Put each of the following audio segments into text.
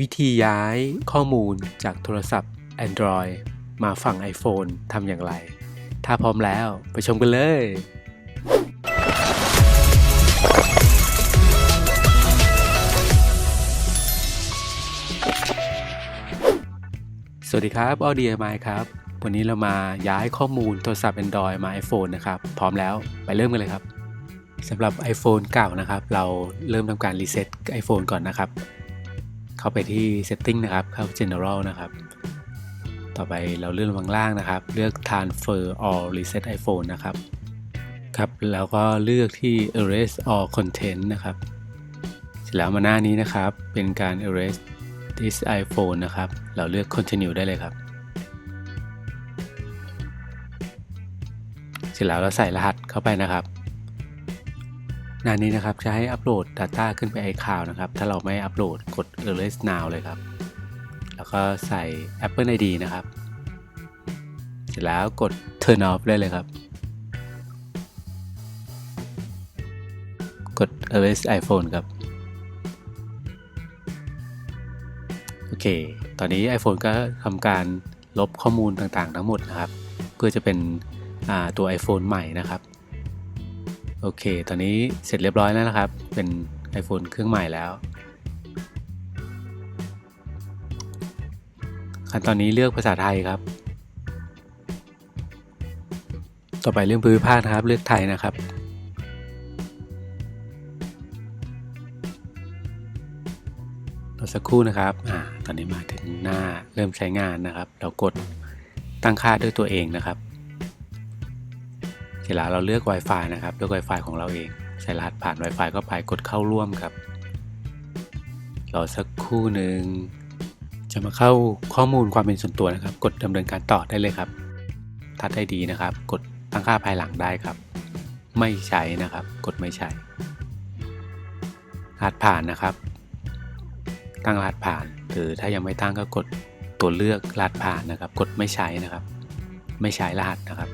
วิธีย้ายข้อมูลจากโทรศัพท์ Android มาฝั่ง iPhone ทำอย่างไร ถ้าพร้อมแล้วไปชมกันเลย สวัสดีครับ Audio My ครับ วันนี้เรามาย้ายข้อมูลโทรศัพท์ Android มา iPhone นะครับ พร้อมแล้วไปเริ่มกันเลยครับสำหรับ iPhone เก่านะครับ เราเริ่มทำการรีเซ็ต iPhone ก่อนนะครับ เข้าไปที่ Setting นะครับ เข้า General นะครับ ต่อไปเราเลื่อนลงล่างนะครับ เลือก Transfer or Reset iPhone นะครับ ครับ แล้วก็เลือกที่ Erase all content นะครับ เสร็จแล้วมาหน้านี้นะครับ เป็นการ Erase this iPhone นะครับ เราเลือก Continue ได้เลยครับ เสร็จแล้วเราใส่รหัสเข้าไปนะครับ หน้านี้นะครับจะให้อัปโหลด Data ขึ้นไป iCloud นะครับ ถ้าเราไม่อัปโหลดกด Erase Now เลยครับ แล้วก็ใส่ Apple ID นะครับ เสร็จแล้วกด Turn off ได้เลยครับ กด Erase iPhone ครับ โอเค ตอนนี้ iPhone ก็ทำการลบข้อมูลต่างๆ ทั้งหมดนะครับ เพื่อจะเป็นตัว iPhone ใหม่นะครับ โอเค ตอนนี้เสร็จเรียบร้อยแล้วนะครับ เป็น iPhone เครื่องใหม่แล้ว ขั้นตอนนี้เลือกภาษาไทยครับ ต่อไปเรื่องพื้นภาคนะครับ เลือกไทยนะครับรอสักครู่นะครับอ่าตอนนี้มาถึงหน้าเริ่มใช้งานนะครับ เรากดตั้งค่าด้วยตัวเองนะครับ ร็จแล้วเราเลือก Wi-Fi นะครับเลือก Wi-Fi ของเราเองใส่รหัสผ่าน Wi-Fi เข้าไปกดเข้าร่วมครับรอสักคู่หนึ่งจะมาเข้าข้อมูลความเป็นส่วนตัวนะครับ กดดำเนินการต่อได้เลยครับ ทัดได้ดีนะครับ กดตั้งค่าภายหลังได้ครับ ไม่ใช้นะครับ กดไม่ใช้รหัสผ่านนะครับ ตั้งรหัสผ่าน หรือถ้ายังไม่ตั้งก็กดตัวเลือกรหัสผ่านนะครับ กดไม่ใช้นะครับ ไม่ใช้รหัสนะครับ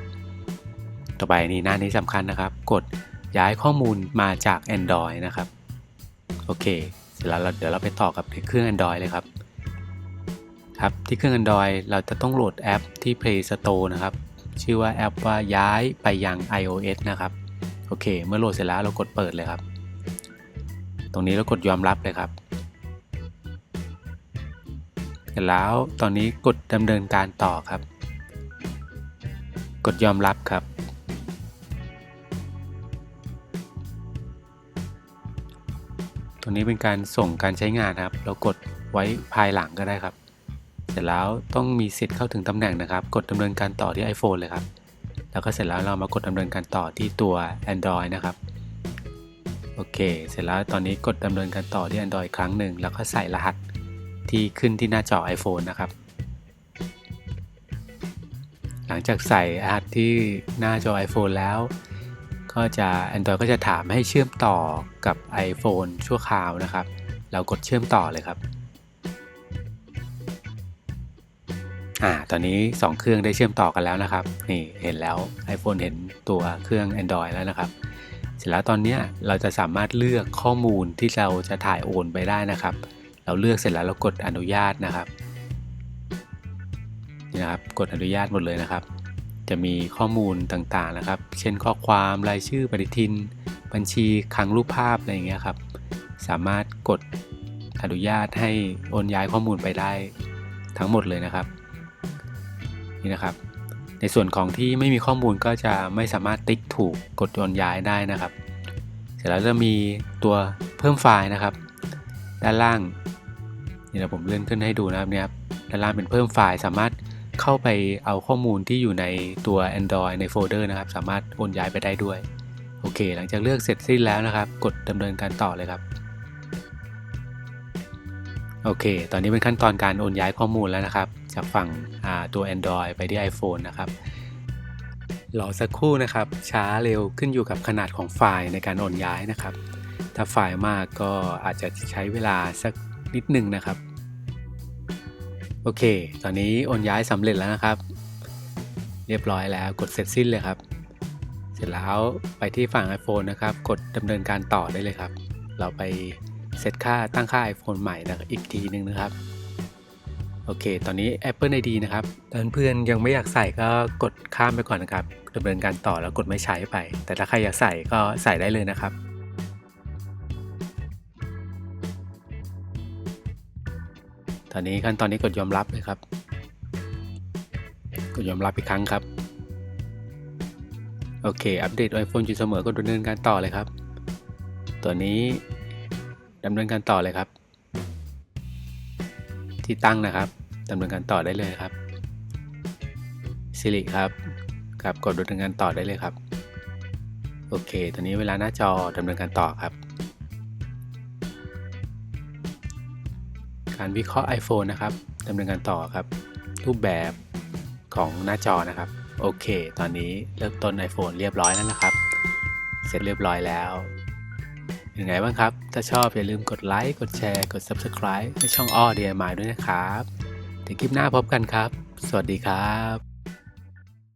ต่อไปนี่หน้านี้สำคัญนะครับ กดย้ายข้อมูลมาจาก Android นะครับ โอเค เสร็จแล้วเดี๋ยวเราไปต่อกับเครื่อง Android เลยครับ ครับ ที่เครื่อง Android เราจะต้องโหลดแอปที่ Play Store นะครับ ชื่อว่าแอปว่าย้ายไปยัง iOS นะครับ โอเค เมื่อโหลดเสร็จแล้วเรากดเปิดเลยครับ ตรงนี้เรากดยอมรับเลยครับเสร็จแล้วตอนนี้กดดำเนินการต่อครับ กดยอมรับครับ ตรงนี้เป็นการส่งการใช้งานครับ เรากดไว้ภายหลังก็ได้ครับ เสร็จแล้วต้องมีสิทธิ์เข้าถึงตำแหน่งนะครับ กดดำเนินการต่อที่ iPhone เลยครับ แล้วก็เสร็จแล้วเรามากดดำเนินการต่อที่ตัว Android นะครับ โอเค เสร็จแล้วตอนนี้กดดำเนินการต่อที่ Android ครั้งหนึ่ง แล้วก็ใส่รหัสที่ขึ้นที่หน้าจอ iPhone นะครับ หลังจากใส่รหัสที่หน้าจอ iPhone แล้ว ก็จะ Android ก็จะถามให้เชื่อมต่อกับ iPhone ชั่วคราวนะครับ เรากดเชื่อมต่อเลยครับอ่าตอนนี้ 2 เครื่องได้เชื่อมต่อกันแล้วนะครับ นี่เห็นแล้ว iPhone เห็นตัวเครื่อง Android แล้วนะครับ เสร็จแล้วตอนนี้เราจะสามารถเลือกข้อมูลที่เราจะถ่ายโอนไปได้นะครับ เราเลือกเสร็จแล้วเรากดอนุญาตนะครับนี่นะครับ กดอนุญาตหมดเลยนะครับ จะมีข้อมูลต่างๆนะครับ เช่นข้อความรายชื่อปฏิทิน บัญชีคลังรูปภาพอะไรอย่างเงี้ยครับ สามารถกดอนุญาตให้โอนย้ายข้อมูลไปได้ทั้งหมดเลยนะครับนี่นะครับ ในส่วนของที่ไม่มีข้อมูลก็จะไม่สามารถติ๊กถูกกดโอนย้ายได้นะครับ เสร็จแล้วจะมีตัวเพิ่มไฟล์นะครับ ด้านล่างนี่นะผมเลื่อนขึ้นให้ดูนะครับเนี่ยด้านล่างเป็นเพิ่มไฟล์สามารถ เข้าไปเอาข้อมูลที่อยู่ในตัว Android ในโฟลเดอร์นะครับ สามารถโอนย้ายไปได้ด้วย โอเค หลังจากเลือกเสร็จสิ้นแล้วนะครับ กดดำเนินการต่อเลยครับ โอเค ตอนนี้เป็นขั้นตอนการโอนย้ายข้อมูลแล้วนะครับ จากฝั่งตัว Android ไปที่ iPhone นะครับรอสักครู่นะครับ ช้าเร็วขึ้นอยู่กับขนาดของไฟล์ในการโอนย้ายนะครับ ถ้าไฟล์มากก็อาจจะใช้เวลาสักนิดหนึ่งนะครับ โอเค ตอนนี้โอนย้ายสำเร็จแล้วนะครับ เรียบร้อยแล้วกดเสร็จสิ้นเลยครับ เสร็จแล้วไปที่ฝั่ง iPhone นะครับ กดดำเนินการต่อได้เลยครับ เราไปเซตค่าตั้งค่า iPhone ใหม่นะอีกทีหนึ่งนะครับ โอเค ตอนนี้ Apple ID นะครับถ้าเพื่อนๆยังไม่อยากใส่ก็กดข้ามไปก่อนนะครับดำเนินการต่อแล้วกดไม่ใช้ไป แต่ถ้าใครอยากใส่ก็ใส่ได้เลยนะครับ ตอนนี้ขั้นตอนนี้กดยอมรับเลยครับ กดยอมรับอีกครั้งครับ โอเค อัปเดต iPhone อยู่เสมอก็ดำเนินการต่อเลยครับ ตัวนี้ดำเนินการต่อเลยครับ ที่ตั้งนะครับดำเนินการต่อได้เลยครับสิริครับครับกดดำเนินการต่อได้เลยครับ โอเค ตอนนี้เวลาหน้าจอดำเนินการต่อครับ การวิเคราะห์ iPhone นะครับดำเนินการต่อครับ รูปแบบของหน้าจอนะครับ โอเค ตอนนี้เริ่มต้น iPhone เรียบร้อยแล้วนะครับ เสร็จเรียบร้อยแล้วยังไงบ้างครับ ถ้าชอบอย่าลืมกดไลค์ กดแชร์ กด Subscribe ให้ช่องอ้อ DIY ด้วยนะครับเดี๋ยวคลิปหน้าพบกันครับ สวัสดีครับ